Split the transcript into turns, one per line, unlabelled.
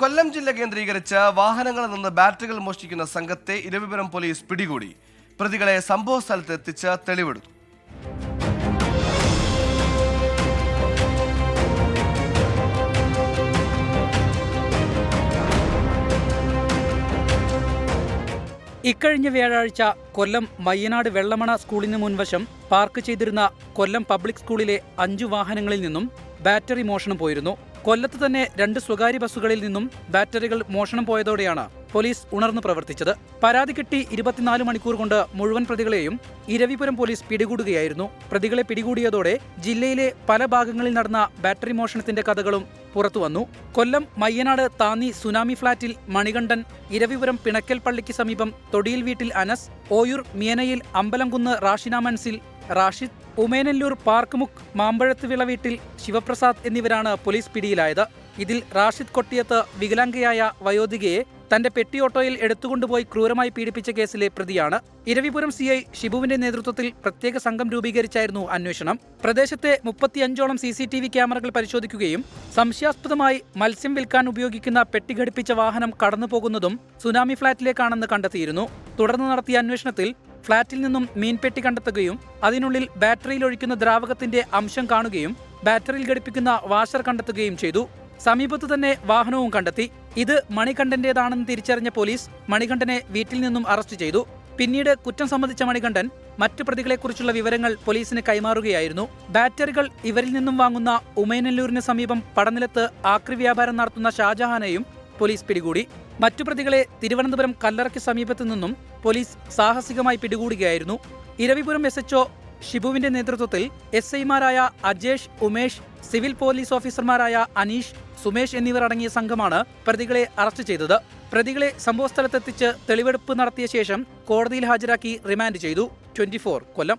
കൊല്ലം ജില്ല കേന്ദ്രീകരിച്ച് വാഹനങ്ങളിൽ നിന്ന് ബാറ്ററികൾ മോഷ്ടിക്കുന്ന സംഘത്തെ ഇരവിപുരം പോലീസ് പിടികൂടി. പ്രതികളെ സംഭവ സ്ഥലത്ത് എത്തിച്ച് തെളിവെടുത്തു.
ഇക്കഴിഞ്ഞ വ്യാഴാഴ്ച കൊല്ലം മയ്യനാട് വെള്ളമണ സ്കൂളിന് മുൻവശം പാർക്ക് ചെയ്തിരുന്ന കൊല്ലം പബ്ലിക് സ്കൂളിലെ അഞ്ചു വാഹനങ്ങളിൽ നിന്നും ബാറ്ററി മോഷണം പോയിരുന്നു. കൊല്ലത്ത് തന്നെ രണ്ട് സ്വകാര്യ ബസ്സുകളിൽ നിന്നും ബാറ്ററികൾ മോഷണം പോയതോടെയാണ് പോലീസ് ഉണർന്നു പ്രവർത്തിച്ചത്. പരാതി കിട്ടി ഇരുപത്തിനാല് മണിക്കൂർ കൊണ്ട് മുഴുവൻ പ്രതികളെയും ഇരവിപുരം പോലീസ് പിടികൂടുകയായിരുന്നു. പ്രതികളെ പിടികൂടിയതോടെ ജില്ലയിലെ പല ഭാഗങ്ങളിൽ നടന്ന ബാറ്ററി മോഷണത്തിന്റെ കഥകളും പുറത്തുവന്നു കൊല്ലം മയ്യനാട് താന്നി സുനാമി ഫ്ളാറ്റിൽ മണികണ്ഠൻ ഇരവിപുരം പിണക്കൽ പള്ളിക്ക് സമീപം തൊടിയിൽ വീട്ടിൽ അനസ് ഓയൂർ മിയനയിൽ അമ്പലംകുന്ന് റാഷിന മൻസിൽ റാഷിദ് ഉമേനല്ലൂർ പാർക്ക് മുക്ക് മാമ്പഴത്ത് വിള വീട്ടിൽ ശിവപ്രസാദ് എന്നിവരാണ് പോലീസ് പിടിയിലായത്. ഇതിൽ റാഷിദ് കൊട്ടിയത്ത് വികലാംഗയായ വയോധികയെ തന്റെ പെട്ടി ഓട്ടോയിൽ എടുത്തുകൊണ്ടുപോയി ക്രൂരമായി പീഡിപ്പിച്ച കേസിലെ പ്രതിയാണ്. ഇരവിപുരം സി ഐ ഷിബുവിന്റെ നേതൃത്വത്തിൽ പ്രത്യേക സംഘം രൂപീകരിച്ചായിരുന്നു അന്വേഷണം. പ്രദേശത്തെ മുപ്പത്തിയഞ്ചോളം സി സി ടി വി ക്യാമറകൾ പരിശോധിക്കുകയും സംശയാസ്പദമായി മത്സ്യം വിൽക്കാൻ ഉപയോഗിക്കുന്ന പെട്ടി ഘടിപ്പിച്ച വാഹനം കടന്നുപോകുന്നതും സുനാമി ഫ്ളാറ്റിലേക്കാണെന്ന് കണ്ടെത്തിയിരുന്നു. തുടർന്ന് നടത്തിയ അന്വേഷണത്തിൽ ഫ്ളാറ്റിൽ നിന്നും മീൻപെട്ടി കണ്ടെത്തുകയും അതിനുള്ളിൽ ബാറ്ററിയിൽ ഒഴിക്കുന്ന ദ്രാവകത്തിന്റെ അംശം കാണുകയും ബാറ്ററിയിൽ ഘടിപ്പിക്കുന്ന വാഷർ കണ്ടെത്തുകയും ചെയ്തു. സമീപത്തു തന്നെ വാഹനവും കണ്ടെത്തി. ഇത് മണികണ്ഠന്റേതാണെന്ന് തിരിച്ചറിഞ്ഞ പോലീസ് മണികണ്ഠനെ വീട്ടിൽ നിന്നും അറസ്റ്റ് ചെയ്തു. പിന്നീട് കുറ്റം സംബന്ധിച്ച മണികണ്ഠൻ മറ്റു പ്രതികളെക്കുറിച്ചുള്ള വിവരങ്ങൾ പോലീസിന് കൈമാറുകയായിരുന്നു. ബാറ്ററികൾ ഇവരിൽ നിന്നും വാങ്ങുന്ന ഉമയനല്ലൂരിന് സമീപം പടനിലത്ത് ആക്രി വ്യാപാരം നടത്തുന്ന ഷാജഹാനെയും പോലീസ് പിടികൂടി. മറ്റു പ്രതികളെ തിരുവനന്തപുരം കല്ലറയ്ക്ക് സമീപത്തു നിന്നും പോലീസ് സാഹസികമായി പിടികൂടുകയായിരുന്നു. ഇരവിപുരം എസ് എച്ച്ഒ ഷിബുവിന്റെ നേതൃത്വത്തിൽ എസ് ഐമാരായ അജേഷ് ഉമേഷ് സിവിൽ പോലീസ് ഓഫീസർമാരായ അനീഷ് സുമേഷ് എന്നിവർ അടങ്ങിയ സംഘമാണ് പ്രതികളെ അറസ്റ്റ് ചെയ്തത്. പ്രതികളെ സംഭവസ്ഥലത്തെത്തിച്ച് തെളിവെടുപ്പ് നടത്തിയ ശേഷം കോടതിയിൽ ഹാജരാക്കി റിമാൻഡ് ചെയ്തു. ട്വന്റി കൊല്ലം.